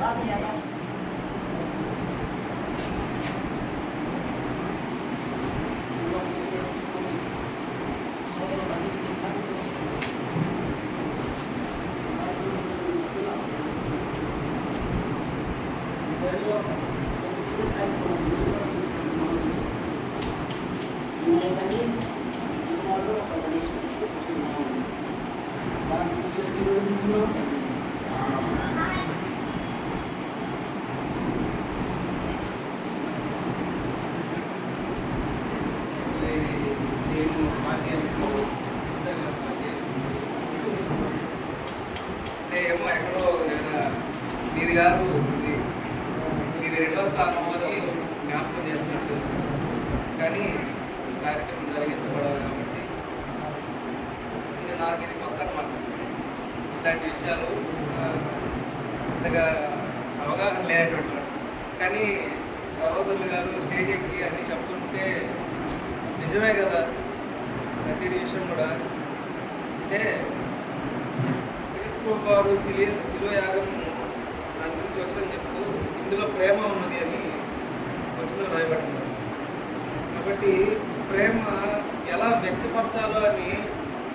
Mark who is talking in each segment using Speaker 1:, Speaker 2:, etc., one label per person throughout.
Speaker 1: Đó nghe? ఇది కాదు ఇది రెండవ రెండో స్థానం అని జ్ఞాపకం చేసినట్టు కానీ కార్యక్రమం జరిగించబడాలి కాబట్టి ఇది నాకు ఇది కొత్త అనమాట ఇట్లాంటి విషయాలు అంతగా అవగాహన లేనటువంటి కానీ సహోదరులు గారు స్టేజ్ ఎక్కి అన్నీ చెప్తుంటే నిజమే కదా. ప్రతిదీ విషయం కూడా. అంటే క్రీస్తు వారు సిలి శిలువ యాగం గురించి వచ్చిన చెప్తూ ఇందులో ప్రేమ ఉన్నది అని వచ్చిన రాయబడింది. కాబట్టి ప్రేమ ఎలా వ్యక్తపరచాలో అని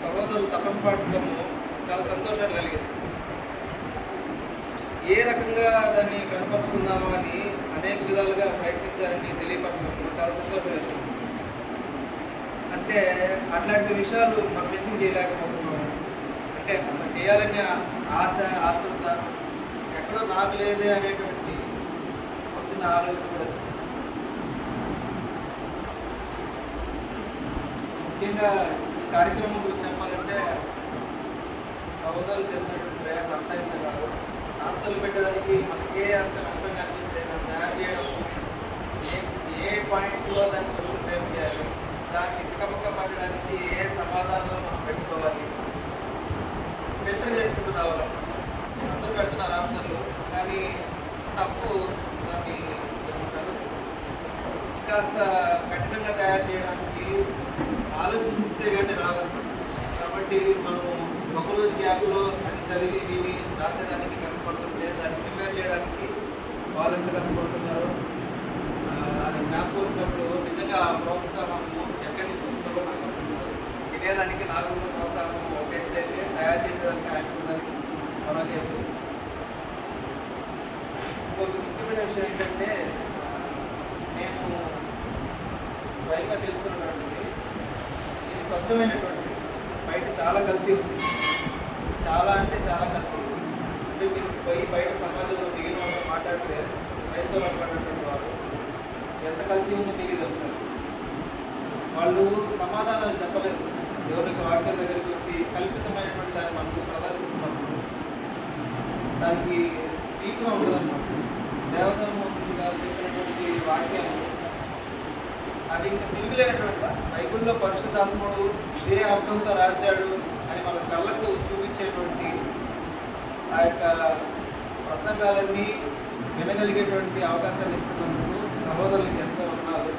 Speaker 1: సహోదరులు తపన చాలా సంతోషాన్ని కలిగిస్తుంది. ఏ రకంగా దాన్ని కనపరుచుకుందామో అని అనేక విధాలుగా ప్రయత్నించారని తెలియపరచడం చాలా సంతోషం వేస్తుంది అంటే అట్లాంటి విషయాలు మనం ఎందుకు చేయలేకపోతున్నాము? అంటే మనం చేయాలనే ఆశ ఆతృత ఎక్కడో నాకు లేదే అనేటువంటి వచ్చిన ఆలోచన కూడా వచ్చింది. ముఖ్యంగా ఈ కార్యక్రమం గురించి చెప్పాలంటే సహోదరులు చేసినటువంటి ప్రయాసం అంతా ఇంత కాదు. ఆన్సర్లు పెట్టడానికి మనకే అంత కష్టంగా అనిపిస్తే దాన్ని తయారు చేయడం ఏ ఏ పాయింట్లో దాన్ని క్వశ్చన్ ఫ్రేమ్ చేయాలి. దాన్ని తికమక్క పట్టడానికి ఏ తప్పు దాన్ని ఏమంటారు ఇంకాస్త కఠినంగా తయారు చేయడానికి ఆలోచిస్తే కానీ రాదనమాట. కాబట్టి మనం ఒక రోజు గ్యాప్లో అది చదివి విని రాసేదానికి కష్టపడుతుంటే దాన్ని ప్రిపేర్ చేయడానికి వాళ్ళు ఎంత కష్టపడుతున్నారో అది జ్ఞాపకం వచ్చినప్పుడు నిజంగా ఆ ప్రోత్సాహము ఎక్కడి నుంచి వస్తుందో నాకు వినేదానికి నాకు ప్రోత్సాహం ఒక అయితే తయారు చేసేదానికి ఆయన ఉన్నదానికి ఇంకొక ముఖ్యమైన విషయం ఏంటంటే నేను స్వయంగా తెలుసుకున్నటువంటిది ఇది స్వచ్ఛమైనటువంటిది. బయట చాలా కల్తీ ఉంది. చాలా అంటే చాలా కల్తీ ఉంది. అంటే మీరు పోయి బయట సమాజంలో మిగిలిన వాళ్ళు మాట్లాడితే క్రైస్తవులు పడినటువంటి వారు ఎంత కల్తీ ఉందో మీకు తెలుసు. వాళ్ళు సమాధానాలు చెప్పలేదు. దేవునికి వాక్యం దగ్గరికి వచ్చి కల్పితమైనటువంటి దాన్ని మనం ప్రదర్శిస్తున్నప్పుడు దానికి తీటుగా ఉండదన్నమాట. దేవతమూర్తి గారు చెప్పినటువంటి వాక్యాలు అవి ఇంకా తిరుగులేనటువంటి బైబిల్లో పరిశుద్ధాత్ముడు ఇదే అర్థంతో రాశాడు అని మన కళ్ళకు చూపించేటువంటి ఆ యొక్క ప్రసంగాలన్నీ వినగలిగేటువంటి అవకాశాన్ని ఇస్తున్నందుకు సహోదరులకు ఎంతో ఉన్నారు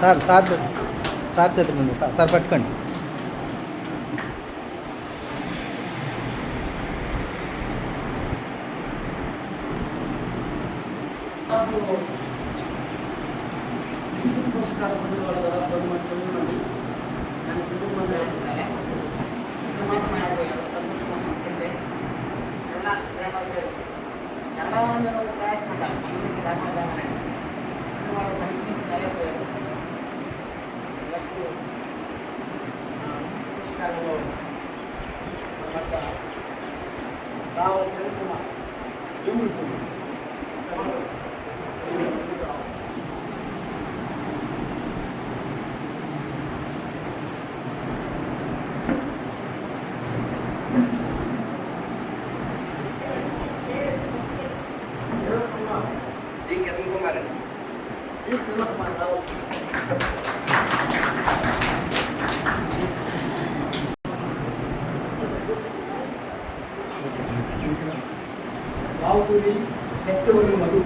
Speaker 2: సార్ సార్ సార్ చేతి సార్ పట్టుకోండి.
Speaker 3: పురస్కారం పొందిన వాళ్ళు కదా పది మంది కానీ తొమ్మిది మంది అయిపోయారు ఇక్కడ మాత్రం ఆడిపోయారు సంతోషం అనుకుంటే ఎలా ప్రేమ వచ్చారు చాలా మంది వాళ్ళు ప్రయాసపడ్డారు అందరికీ దాఖలు కావాలని కానీ వాళ్ళ పరిస్థితి అయిపోయారు నెక్స్ట్ విశిష్ట పురస్కారంలో మన వద్ద
Speaker 4: കൂടി ಶಕ್ತವನ್ನು ಮಧು